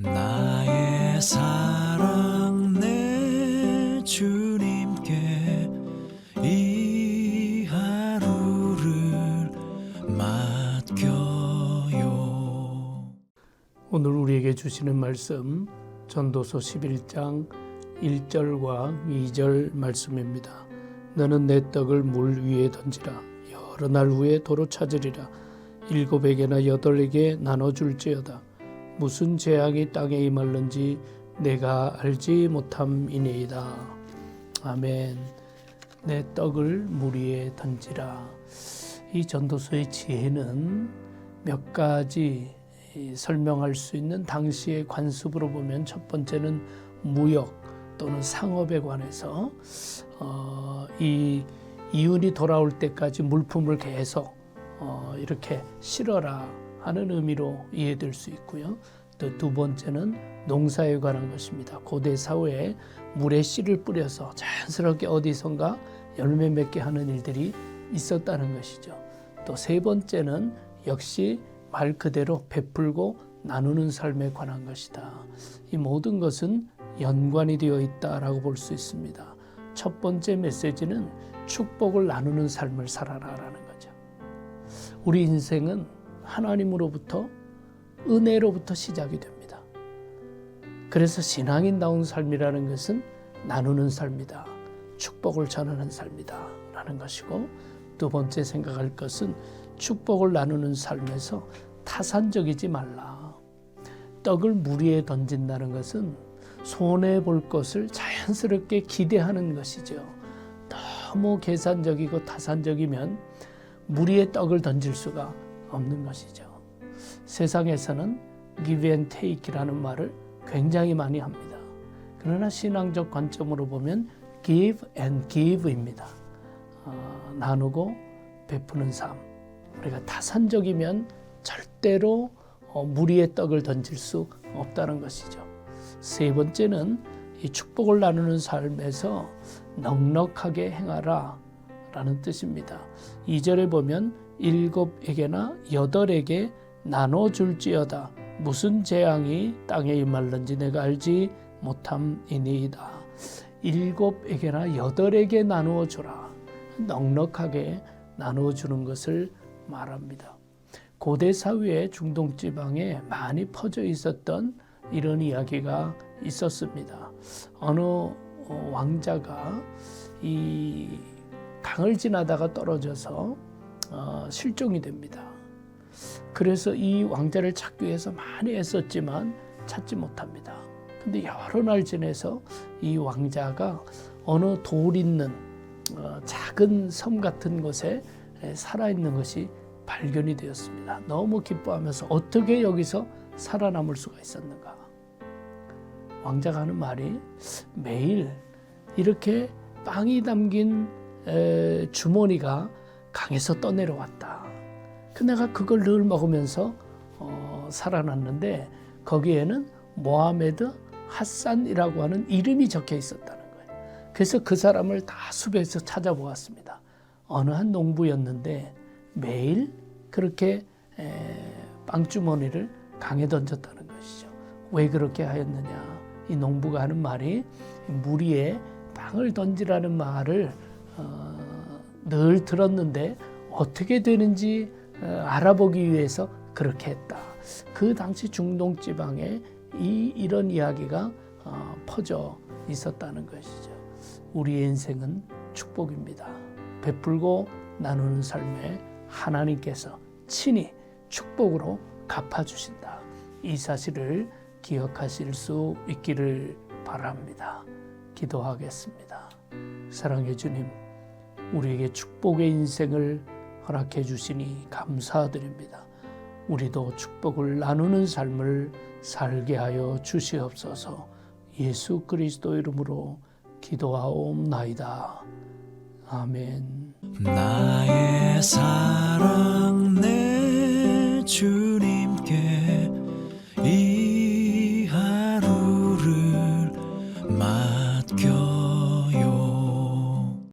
나의 사랑 내 주님께 이 하루를 맡겨요. 오늘 우리에게 주시는 말씀 전도서 11장 1절과 2절 말씀입니다. 너는 내 떡을 물 위에 던지라. 여러 날 후에 도로 찾으리라. 일곱에게나 여덟에게 나눠 줄지어다 무슨 재앙이 땅에 임할는지 내가 알지 못함이니이다. 아멘. 내 떡을 물 위에 던지라. 이 전도서의 지혜는 몇 가지 이 설명할 수 있는 당시의 관습으로 보면 첫 번째는 무역 또는 상업에 관해서 어, 이 이윤이 돌아올 때까지 물품을 계속 어, 이렇게 실어라 하는 의미로 이해될 수 있고요. 또 두 번째는 농사에 관한 것입니다. 고대 사회에 물에 씨를 뿌려서 자연스럽게 어디선가 열매 맺게 하는 일들이 있었다는 것이죠. 또 세 번째는 역시 말 그대로 베풀고 나누는 삶에 관한 것이다. 이 모든 것은 연관이 되어 있다라고 볼 수 있습니다. 첫 번째 메시지는 축복을 나누는 삶을 살아라라는 거죠. 우리 인생은 하나님으로부터 은혜로부터 시작이 됩니다. 그래서 신앙인다운 삶이라는 것은 나누는 삶이다. 축복을 전하는 삶이다. 라는 것이고 두 번째 생각할 것은 축복을 나누는 삶에서 타산적이지 말라. 떡을 물 위에 던진다는 것은 손해 볼 것을 자연스럽게 기대하는 것이죠. 너무 계산적이고 타산적이면 물 위에 떡을 던질 수가 없는 것이죠. 세상에서는 give and take이라는 말을 굉장히 많이 합니다. 그러나 신앙적 관점으로 보면 give and give입니다. 어, 나누고 베푸는 삶. 우리가 타산적이면 절대로 어, 물 위에 떡을 던질 수 없다는 것이죠. 세 번째는 이 축복을 나누는 삶에서 넉넉하게 행하라 라는 뜻입니다. 2절에 보면 일곱에게나 여덟에게 나눠줄지어다 무슨 재앙이 땅에 임할는지 내가 알지 못함이니이다. 일곱에게나 여덟에게 나누어 주라. 넉넉하게 나누어 주는 것을 말합니다. 고대 사회의 중동 지방에 많이 퍼져 있었던 이런 이야기가 있었습니다. 어느 어, 왕자가 이 강을 지나다가 떨어져서 어, 실종이 됩니다. 그래서 이 왕자를 찾기 위해서 많이 애썼지만 찾지 못합니다. 근데 여러 날 지내서 이 왕자가 어느 돌 있는 어, 작은 섬 같은 곳에 살아있는 것이 발견이 되었습니다. 너무 기뻐하면서 어떻게 여기서 살아남을 수가 있었는가? 왕자가 하는 말이 매일 이렇게 빵이 담긴 에, 주머니가 강에서 떠내려왔다. 그 내가 그걸 늘 먹으면서 어, 살아났는데 거기에는 모하메드 핫산이라고 하는 이름이 적혀 있었다는 거예요. 그래서 그 사람을 다 숲에서 찾아보았습니다. 어느 한 농부였는데 매일 그렇게 에, 빵주머니를 강에 던졌다는 것이죠. 왜 그렇게 하였느냐? 이 농부가 하는 말이 물 위에 빵을 던지라는 말을 어, 늘 들었는데 어떻게 되는지 어, 알아보기 위해서 그렇게 했다. 그 당시 중동 지방에 이 이런 이야기가 어, 퍼져 있었다는 것이죠. 우리의 인생은 축복입니다. 베풀고 나누는 삶에 하나님께서 친히 축복으로 갚아주신다. 이 사실을 기억하실 수 있기를 바랍니다. 기도하겠습니다. 사랑해 주님, 우리에게 축복의 인생을 허락해 주시니 감사드립니다. 우리도 축복을 나누는 삶을 살게 하여 주시옵소서. 예수 그리스도 이름으로 기도하옵나이다. 아멘. 나의 사랑 내 주님께